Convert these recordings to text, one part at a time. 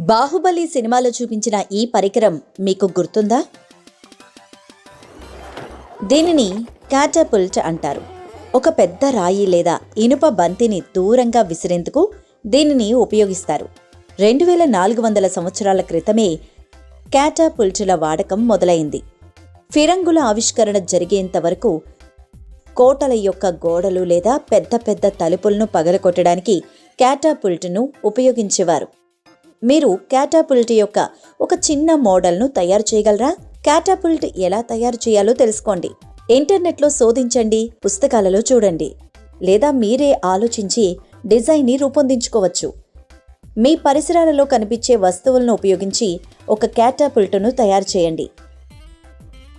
బాహుబలి సినిమాలో చూపించిన ఈ పరికరం మీకు గుర్తుందా? దీనిని క్యాటపుల్ట్ అంటారు. ఒక పెద్ద రాయి లేదా ఇనుప బంతిని దూరంగా విసిరేందుకు దీనిని ఉపయోగిస్తారు. రెండు వేల నాలుగు వందల సంవత్సరాల క్రితమే క్యాటాపుల్టుల వాడకం మొదలైంది. ఫిరంగుల ఆవిష్కరణ జరిగేంత వరకు కోటల యొక్క గోడలు లేదా పెద్ద పెద్ద తలుపులను పగలగొట్టడానికి క్యాటాపుల్ట్ను ఉపయోగించేవారు. మీరు క్యాటాపుల్ట్ యొక్క ఒక చిన్న మోడల్ను తయారు చేయగలరా? క్యాటాపుల్ట్ ఎలా తయారు చేయాలో తెలుసుకోండి. ఇంటర్నెట్లో శోధించండి పుస్తకాలలో చూడండి లేదా మీరే ఆలోచించి డిజైన్ని రూపొందించుకోవచ్చు. మీ పరిసరాలలో కనిపించే వస్తువులను ఉపయోగించి ఒక క్యాటాపుల్ట్ను తయారు చేయండి.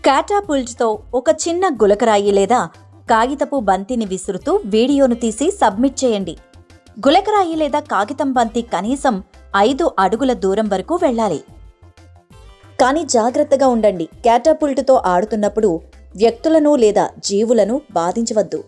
క్యాటాపుల్ట్తో ఒక చిన్న గులకరాయి లేదా కాగితపు బంతిని విసురుతూ వీడియోను తీసి సబ్మిట్ చేయండి. గులకరాయి లేదా కాగితం బంతి కనీసం ఐదు అడుగుల దూరం వరకు వెళ్ళాలి. కానీ జాగ్రత్తగా ఉండండి. క్యాటాపుల్ట్తో ఆడుతున్నప్పుడు వ్యక్తులను లేదా జీవులను బాధించవద్దు.